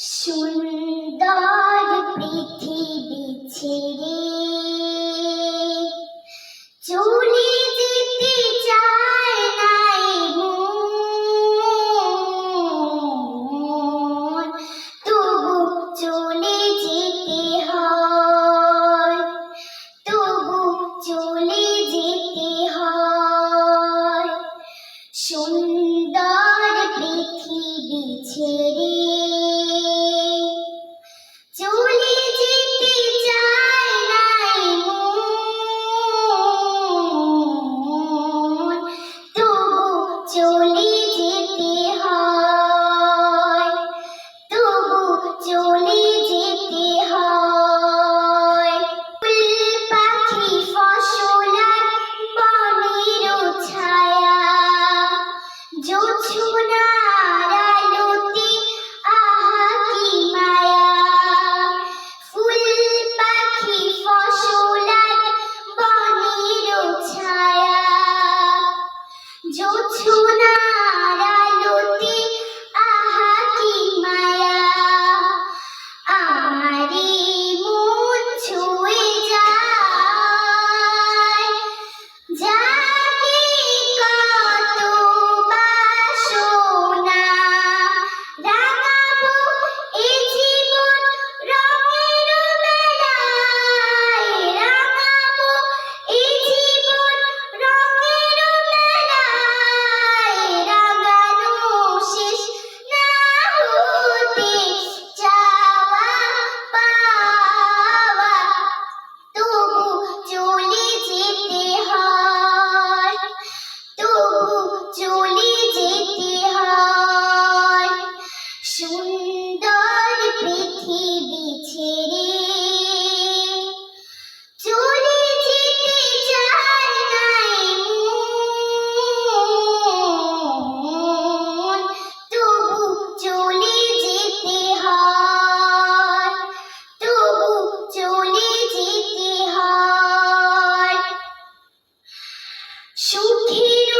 সুন্দর পৃথিবী ছেড়ে চলে যেতে চায় ജോലി সুখের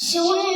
ശൂന്യ